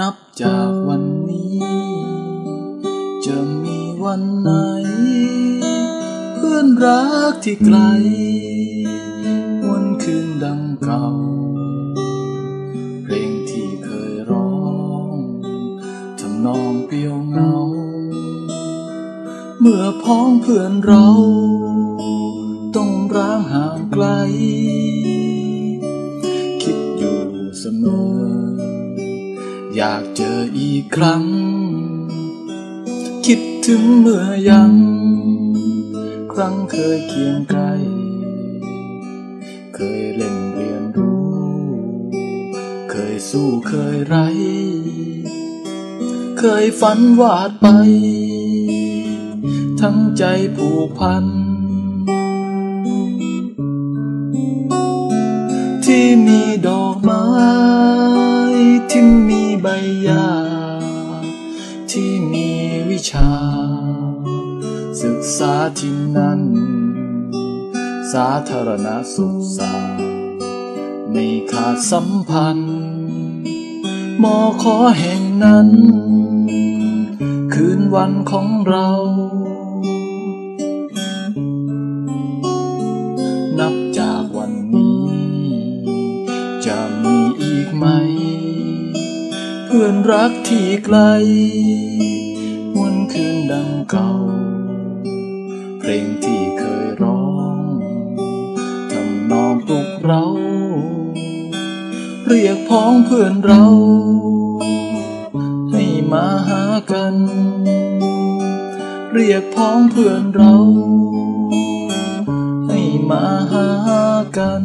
นับจากวันนี้ จะมีวันไหน เพื่อนรักที่ไกล วันคืนดังเก่า เพลงที่เคยร้องทำนองเปรี้ยวเงา เมื่อพ้องเพื่อนเรา ต้องร้างห่างไกล คิดอยู่เสมอ อยากเจออีกครั้ง คิดถึงเมื่อยัง ครั้งเคยเคียงไกล เคยเล่นเรียนรู้ เคยสู้เคยไร เคยฝันวาดไป ทั้งใจผูกพันที่มีดอกไม้ ใบหญ้าที่มีวิชา ศึกษาที่นั่น สาธารณสุขสาไม่ขาดสัมพันธ์ มอขอแห่งนั้น คืนวันของเรา นับจากวันนี้ จะมีอีกไหม พื่อนรักที่ไกลวันคืนดังเก่า เพลงที่เคยร้องทำนองปลุกเรา เรียกพ้องเพื่อนเรา ให้มาหากัน เรียกพ้องเพื่อนเรา ให้มาหากัน